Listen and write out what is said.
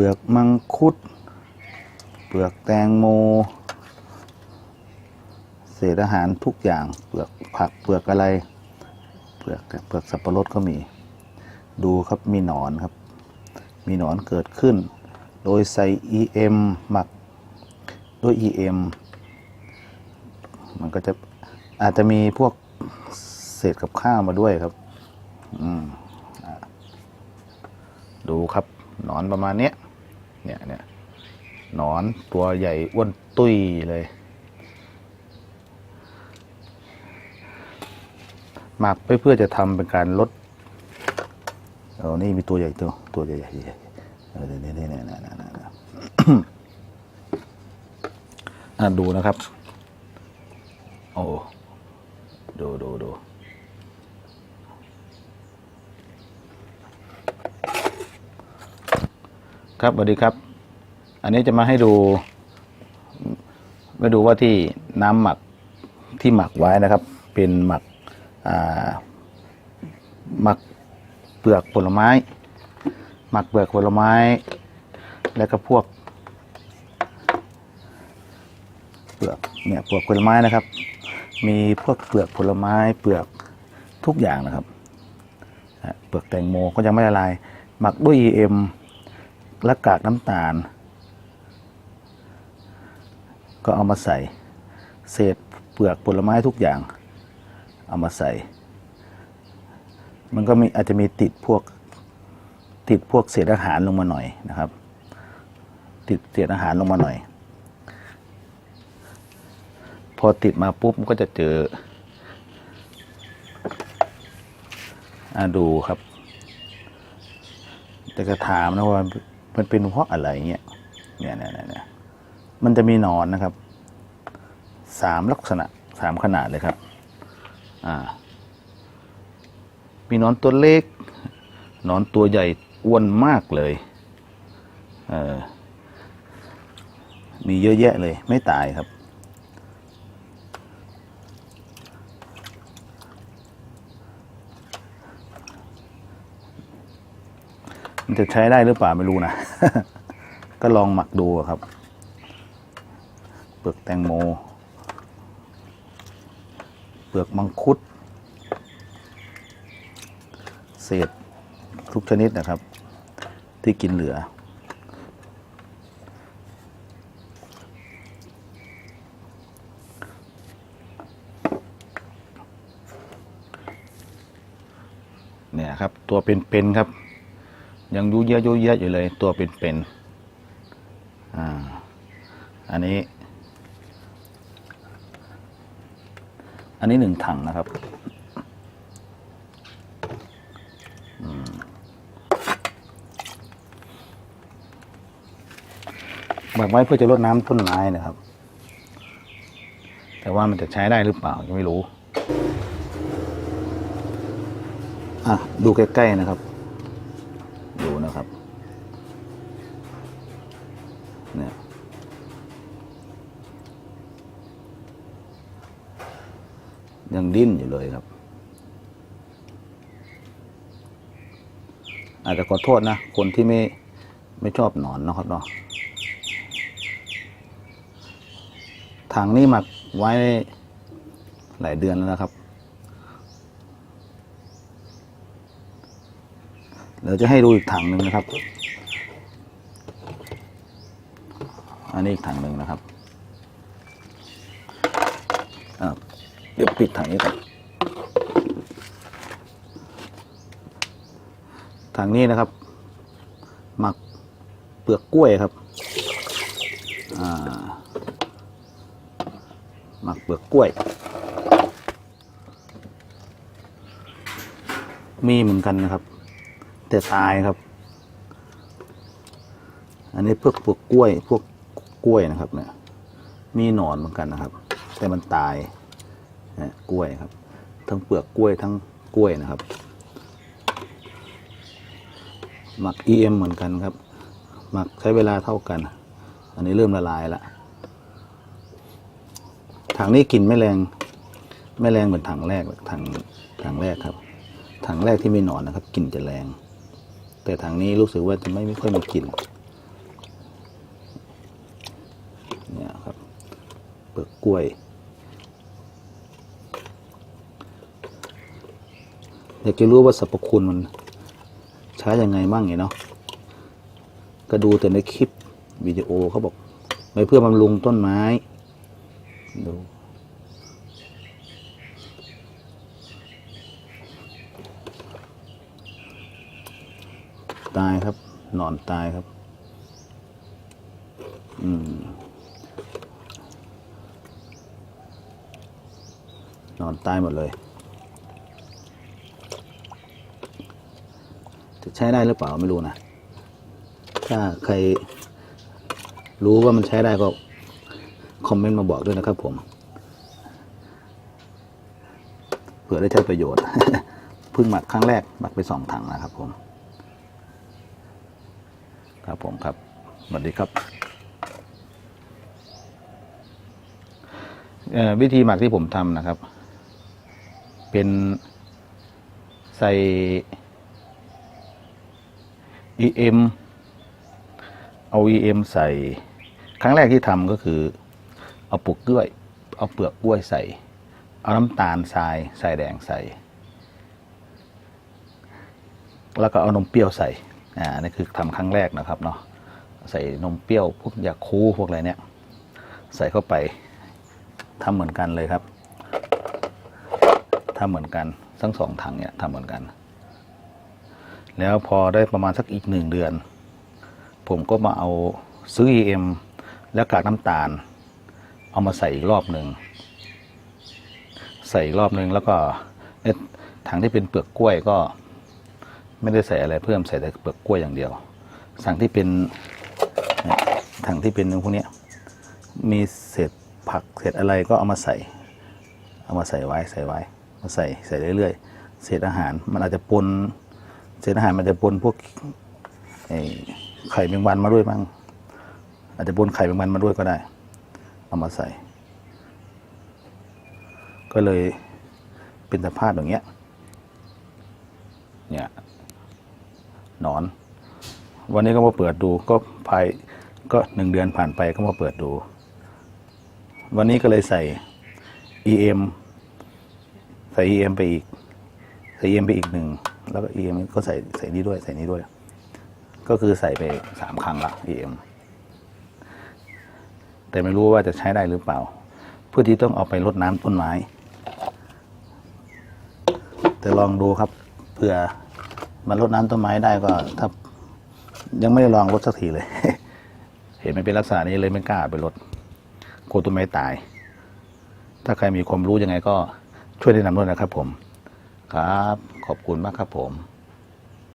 ปลือกมังคุด เปลือกแตงโม เศษอาหารทุกอย่าง เปลือกผักเปลือกอะไร เปลือกเปลือกสับปะรดก็มี ดูครับมีหนอนครับ มีหนอนเกิดขึ้น โดยใส่ EM หมักด้วย EM มันก็จะอาจจะมีพวกเศษกับข้าวมาด้วยครับ อืมดูครับ หนอนประมาณเนี้ย เนี่ยเนี่ยหนอนตัวใหญ่อ้วนตุ้ยเลย หมักไปเพื่อจะทำเป็นการลดเออนี่มีตัวใหญ่ตัวตัวใหญ่ใหญ่ใหญ่เออนี่นี่นี่นี่นี่นี่นี่อะดูนะครับ โอ้ดูดูดูครับสวัสดีครับ อันนี้จะมาให้ดู มาดูว่าที่น้ำหมักที่หมักไว้นะครับ เป็นหมักหมักเปลือกผลไม้ หมักเปลือกผลไม้ แล้วก็พวก เปลือกเนี่ยเปลือกผลไม้นะครับ มีพวกเปลือกผลไม้ เปลือกทุกอย่างนะครับเปลือกแตงโมก็ยังไม่ละลาย หมักด้วย EM และกากน้ำตาล ก็เอามาใส่ เศษเปลือกผลไม้ทุกอย่าง เอามาใส่ มันก็มีอาจจะมีติดพวกติดพวกเศษอาหารลงมาหน่อยนะครับ ติดเศษอาหารลงมาหน่อย พอติดมาปุ๊บมันก็จะเจออะดูครับ แต่จะถามนะว่ามันเป็นเพราะอะไรเงี้ยเนี่ยเนี่ยเนี่ย มันจะมีหนอนนะครับสามลักษณะสามขนาดเลยครับ อ่า มีหนอนตัวเล็กหนอนตัวใหญ่อ้วนมากเลย เออมีเยอะแยะเลย ไม่ตายครับ มันจะใช้ได้หรือเปล่าไม่รู้นะ ก็ลองหมักดูครับ ลือกแตงโม เปลือกมังคุด เศษทุกชนิดนะครับ ที่กินเหลือ เนี่ยครับ ตัวเป็นๆครับ ยังยุ่ยเยอะยุ่ยเยอะอยู่เลย ตัวเป็นๆอ่าอันนี้ อันนี้หนึ่งถังนะครับอืมหมักไว้เพื่อจะลดน้ำต้นไม้นะครับ แต่ว่ามันจะใช้ได้หรือเปล่ายังไม่รู้ อะ ดูใกล้ ๆ นะครับ ดูนะครับ เนี่ย ยังดิ้นอยู่เลยครับ อาจจะขอโทษนะ คนที่ไม่ไม่ชอบหนอนนะครับเนาะถังนี้หมักไว้หลายเดือนแล้วนะครับเดี๋ยวจะให้ดูอีกถังหนึ่งนะครับ อันนี้อีกถังหนึ่งนะครับอ่า เดี๋ยวปิดถังนี้ก่อนถังนี้นะครับ หมักเปลือกกล้วยครับหมักเปลือกกล้วย มีเหมือนกันนะครับ แต่ตายครับ อันนี้พวกพวกกล้วย พวกกล้วยนะครับเนี่ยมีหนอนเหมือนกันนะครับ แต่มันตาย นะกล้วยครับ ทั้งเปลือกกล้วยทั้งกล้วยนะครับ หมัก EM เหมือนกันครับ หมักใช้เวลาเท่ากัน อันนี้เริ่มละลายละถังนี้กลิ่นไม่แรงไม่แรงเหมือนถังแรกถังถังแรกครับถังแรกที่ไม่หนอนนะครับกลิ่นจะแรง แต่ถังนี้รู้สึกว่าจะไม่ไม่ค่อยมีกลิ่นเนี่ยครับเปลือกกล้วย อยากจะรู้ว่าสรรพคุณมันใช้ยังไงบ้างไงเนาะก็ดูแต่ในคลิปวิดีโอเขาบอกไว้เพื่อบำรุงต้นไม้ดูตายครับนอนตายครับ อืมนอนตายหมดเลย จะใช้ได้หรือเปล่าไม่รู้นะ ถ้าใครรู้ว่ามันใช้ได้ก็คอมเมนต์มาบอกด้วยนะครับผม เผื่อได้ใช้ประโยชน์ เพิ่งหมักครั้งแรกหมักไปสองถังนะครับผม ครับผมครับ สวัสดีครับ วิธีหมักที่ผมทำนะครับ เป็นใส่ EM เอา EM ใส่ ครั้งแรกที่ทำก็คือ เอาปลูกกล้วย เอาเปลือกกล้วยใส่ เอาน้ำตาลทรายทรายแดงใส่ แล้วก็เอานมเปรี้ยวใส่ อ่า นี่คือทำครั้งแรกนะครับเนาะ ใส่นมเปรี้ยวพวกยาคูพวกอะไรเนี่ย ใส่เข้าไปทำเหมือนกันเลยครับทำเหมือนกันทั้งสองถังเนี่ยทำเหมือนกัน แล้วพอได้ประมาณสักอีกหนึ่งเดือน ผมก็มาเอาซื้อ EM แล้วกากน้ำตาล เอามาใส่อีกรอบหนึ่ง ใส่อีกรอบหนึ่งแล้วก็ถังที่เป็นเปลือกกล้วยก็ ไม่ได้ใส่อะไรเพิ่มใส่แต่เปลือกกล้วยอย่างเดียวสั่งที่เป็นถังที่เป็นพวกนี้มีเศษผักเศษอะไรก็เอามาใส่ เอามาใส่ไว้ใส่ไว้มาใส่ใส่เรื่อยๆเศษอาหารมันอาจจะปน ศษอาหารมันจะปนพวกไอ้ไข่แมงวันมาด้วยมั้งอาจจะปนไข่แมงวันมาด้วยก็ได้ เอามาใส่ ก็เลยเป็นสภาพอย่างเงี้ย เนี่ยหนอน วันนี้ก็มาเปิดดูก็ภายก็หนึ่งเดือนผ่านไปก็มาเปิดดู วันนี้ก็เลยใส่ EM ใส่ EM ไปอีก ใส่ EM ไปอีกหนึ่ง แล้วก็ EM ก็ใส่ใส่นี้ด้วยใส่นี้ด้วย ก็คือใส่ไปสามครั้งละ EM แต่ไม่รู้ว่าจะใช้ได้หรือเปล่า เพื่อที่ต้องเอาไปรดน้ำต้นไม้ แต่ลองดูครับเผื่อมันรดน้ำต้นไม้ได้ก็ถ้ายังไม่ได้ลองรดสักทีเลย เห็นมันเป็นลักษณะนี้เลยไม่กล้าไปรดกลัวต้นไม้ตาย ถ้าใครมีความรู้ยังไงก็ช่วยแนะนำด้วยนะครับผม ครับ ขอบคุณมากครับผม